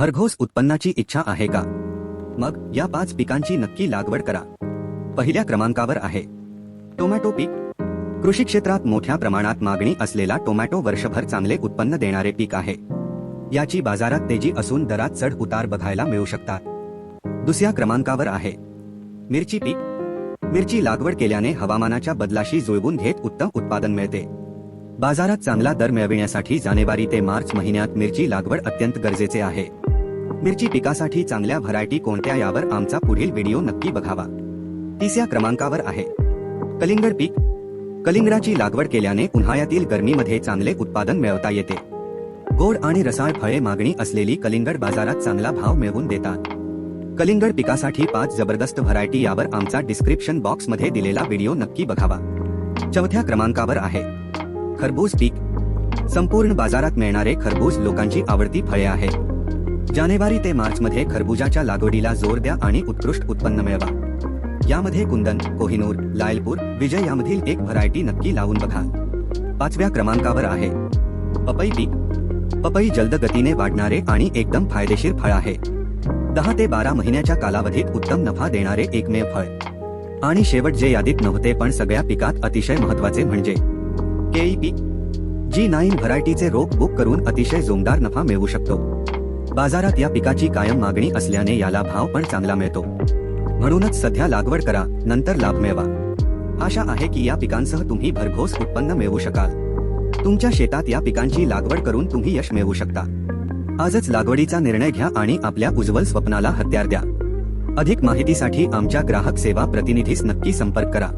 भरघोस उत्पन्नाची इच्छा आहे का? मग या पाच पिकांची नक्की लागवड करा. पहिल्या क्रमांकावर आहे. टोमॅटो पीक. कृषी क्षेत्रात मोठ्या प्रमाणात मागणी असलेला टोमॅटो वर्षभर चांगले उत्पन्न देणारे पीक आहे. याची बाजारात तेजी असून दरात चढ उतार बघायला मिळू शकतात. दुसऱ्या क्रमांकावर आहे. मिरची पीक. मिरची लागवड केल्याने हवामानाच्या बदलाशी जुळवून घेत उत्तम उत्पादन मिळते. बाजारात चांगला दर मिळविण्यासाठी जानेवारी ते मार्च महिन्यात मिरची लागवड अत्यंत गरजेचे आहे. मिरची पिकासाठी चांगल्या व्हरायटी कोणत्या यावर आमचा पुढील व्हिडिओ नक्की बघावा. तिसऱ्या क्रमांकावर आहे. कलिंगड पीक. कलिंगडाची लागवड केल्याने उन्हाळ्यातील गर्मीमध्ये चांगले उत्पादन मिळवता येते. गोड आणि रसाळ फळे मागणी असलेली कलिंगड बाजारात चांगला भाव मिळवून देतात. कलिंगड पिकासाठी पाच जबरदस्त व्हरायटी यावर आमचा डिस्क्रिप्शन बॉक्समध्ये दिलेला व्हिडिओ नक्की बघावा. चौथ्या क्रमांकावर आहे. खरबूज पीक. संपूर्ण बाजारात मिळणारे खरबूज लोकांची आवडती फळे आहे जानेवारी ते मार्च मध्ये खरबुजाच्या लागवडीला जोर द्या आणि उत्कृष्ट उत्पन्न मिळवा. यामध्ये कुंदन कोहिनूर लायलपूर विजय यामधील एक व्हरायटी नक्की लावून बघा. पाचव्या क्रमांकावर आहे. पपई पीक. पपई जलद गतीने वाढणारे आणि एकदम फायदेशीर फळ आहे. दहा ते बारा महिन्याच्या कालावधीत उत्तम नफा देणारे एकमेव फळ. आणि शेवट जे यादीत नव्हते पण सगळ्या पिकात अतिशय महत्त्वाचे म्हणजे. केई पीक. जी नाईन व्हरायटीचे रोप बुक करून अतिशय जोमदार नफा मिळवू शकतो. बाजारात या पिकाची कायम मागणी असल्याने याला भाव पण चांगला मिळतो. म्हणूनच सध्या लागवड करा नंतर लाभ मिळवा. आशा आहे की या पिकांसह तुम्ही भरघोस उत्पन्न मिळवू शकाल. तुमच्या शेतात या पिकांची लागवड करून तुम्ही यश मिळवू शकता. आजच लागवडीचा निर्णय घ्या आणि आपल्या उज्ज्वल स्वप्नाला हत्यार द्या. अधिक माहितीसाठी आमच्या ग्राहक सेवा प्रतिनिधीस नक्की संपर्क करा.